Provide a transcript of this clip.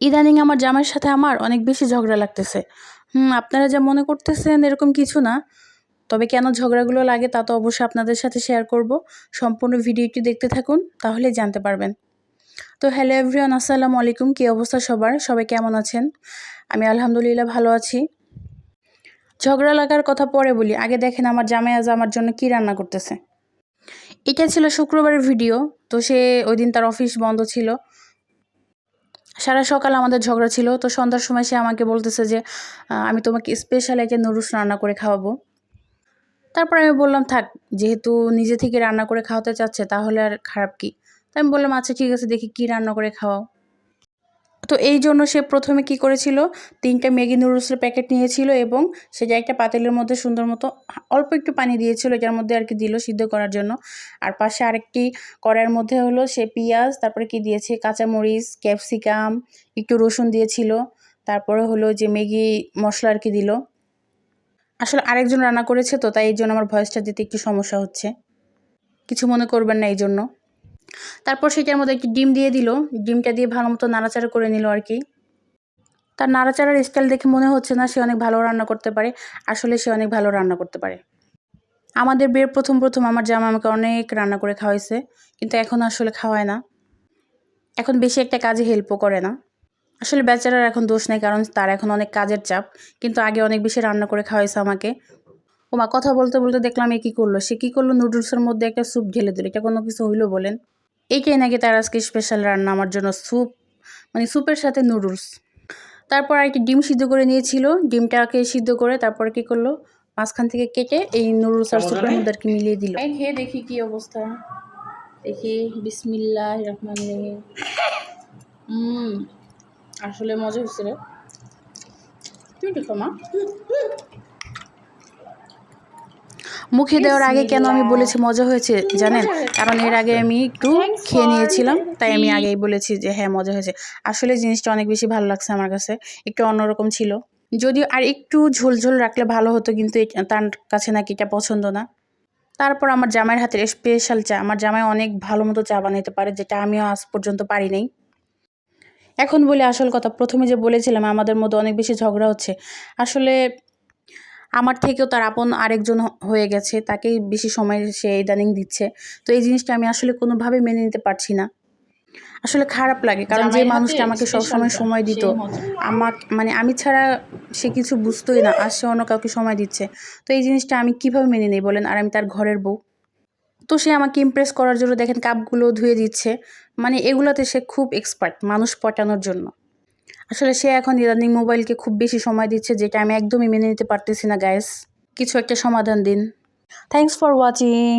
ইদানিং আমার জামাইয়ের সাথে আমার অনেক বেশি ঝগড়া লাগতেছে। হুম, আপনারা যা মনে করতেছেন এরকম কিছু না। তবে কেন ঝগড়াগুলো লাগে তা তো অবশ্যই আপনাদের সাথে শেয়ার করব। সম্পূর্ণ ভিডিওটি দেখতে থাকুন, তাহলেই জানতে পারবেন। তো হ্যালো এভরিওয়ান আসসালামু আলাইকুম। কী অবস্থা সবার? সবাই কেমন আছেন? আমি আলহামদুলিল্লাহ ভালো আছি। ঝগড়া লাগার কথা পরে বলি। আগে দেখেন আমার জামাই আজ আমার জন্য কী রান্না করতেছে। এটা ছিল শুক্রবারের ভিডিও, তো সে ওই দিন তার অফিস বন্ধ ছিল। সারা সকাল আমাদের ঝগড়া ছিল, তো সন্ধ্যার সময় সে আমাকে বলতেছে যে আমি তোমাকে স্পেশাল একে নুডলস রান্না করে খাওয়াবো। তারপর আমি বললাম, থাক, যেহেতু নিজে থেকে রান্না করে খাওয়াতে চাচ্ছে, তাহলে আর খারাপ কি? তাই আমি বললাম আচ্ছা ঠিক আছে, দেখি কি রান্না করে খাওয়াও। তো এই জন্য সে প্রথমে কি করেছিল? তিনটা ম্যাগি নুডলসের প্যাকেট নিয়েছিল এবং সেটা একটা পাতিলের মধ্যে সুন্দর মতো অল্প একটু পানি দিয়েছিল, যার মধ্যে আর কি দিল সিদ্ধ করার জন্য। আর পাশে আরেকটি কড়াইয়ের মধ্যে হলো সে পেঁয়াজ, তারপরে কি দিয়েছে? কাঁচামরিচ, ক্যাপসিকাম, একটু রসুন দিয়েছিল, তারপরে হলো যে ম্যাগি মশলা আর কি দিল। আসলে আরেকজন রান্না করেছে তো, তাই এই জন্য আমার ভয়েসটা দিতে একটু সমস্যা হচ্ছে। কিছু মনে করবেন না এই জন্য। তারপর সেটার মধ্যে একটি ডিম দিয়ে দিল। ডিমটা দিয়ে ভালো মতো নাড়াচাড়া করে নিল আর কি। তার নাড়াচাড়ার স্টাইল দেখে মনে হচ্ছে না সে অনেক ভালো রান্না করতে পারে। আসলে সে অনেক ভালো রান্না করতে পারে। আমাদের বিয়ের প্রথম প্রথম আমার জামা আমাকে অনেক রান্না করে খাওয়াইছে, কিন্তু এখন আসলে খাওয়ায় না। এখন বেশি একটা কাজে হেল্পও করে না। আসলে বেচারার এখন দোষ নেই, কারণ তার এখন অনেক কাজের চাপ, কিন্তু আগে অনেক বেশি রান্না করে খাওয়াইছে আমাকে। ওমা, কথা বলতে বলতে দেখলাম এ কী করল? সে কী করল? নুডলসের মধ্যে একটা স্যুপ ঢেলে দিল। এটা কোনো কিছু হইল বলেন। এইটাই নাকি তার আজকে স্পেশাল রান্না আমার জন্য স্যুপ মানে স্যুপের সাথে নুডলস তারপর আর কি ডিম সিদ্ধ করে নিয়েছিল ডিমটাকে সিদ্ধ করে তারপরে কি করল? মাঝখান থেকে কেটে এই নুডলস আর স্যুপের মধ্যে আর কি মিলিয়ে দিল। খেয়ে দেখি কি অবস্থা। দেখি বিসমিল্লাহ রহমান রহিম। হুম আসলে মজা হচ্ছে রে। তুই দেখো মা? মুখে দেওয়ার আগে কেন আমি বলেছি মজা হয়েছে জানেন? কারণ এর আগে আমি একটু খেয়ে নিয়েছিলাম তাই আমি আগেই বলেছি যে হ্যাঁ মজা হয়েছে। আসলে জিনিসটা অনেক বেশি ভালো লাগছে আমার কাছে একটু অন্যরকম ছিল। যদিও আর একটু ঝোল ঝোল রাখলে ভালো হতো কিন্তু তার কাছে নাকি এটা পছন্দ না। তারপর আমার জামাইয়ের হাতের স্পেশাল চা আমার জামাই অনেক ভালো মতো চা বানাইতে পারে যেটা আমিও আজ পর্যন্ত পারি নাই। এখন বলি আসল কথা প্রথমে যে বলেছিলাম আমাদের মধ্যে অনেক বেশি ঝগড়া হচ্ছে। আসলে আমার থেকেও তার আপন আরেকজন হয়ে গেছে তাকেই বেশি সময় সে ইদানিং দিচ্ছে। তো এই জিনিসটা আমি আসলে কোনোভাবেই মেনে নিতে পারছি না। আসলে খারাপ লাগে কারণ যে মানুষটা আমাকে সবসময় সময় দিত আমাকে মানে আমি ছাড়া সে কিছু বুঝতোই না আর সে অন্য কাউকে সময় দিচ্ছে। তো এই জিনিসটা আমি কীভাবে মেনে নিই বলেন? আর আমি তার ঘরের বউ। তো সে আমাকে ইমপ্রেস করার জন্য দেখেন কাপগুলো ধুয়ে দিচ্ছে। মানে এগুলোতে সে খুব এক্সপার্ট মানুষ পটানোর জন্য। আসলে সে এখন ইদানিং মোবাইলকে খুব বেশি সময় দিচ্ছে, যেটা আমি একদমই মেনে নিতে পারতেছি না গ্যাস কিছু একটা সমাধান দিন। Thanks for watching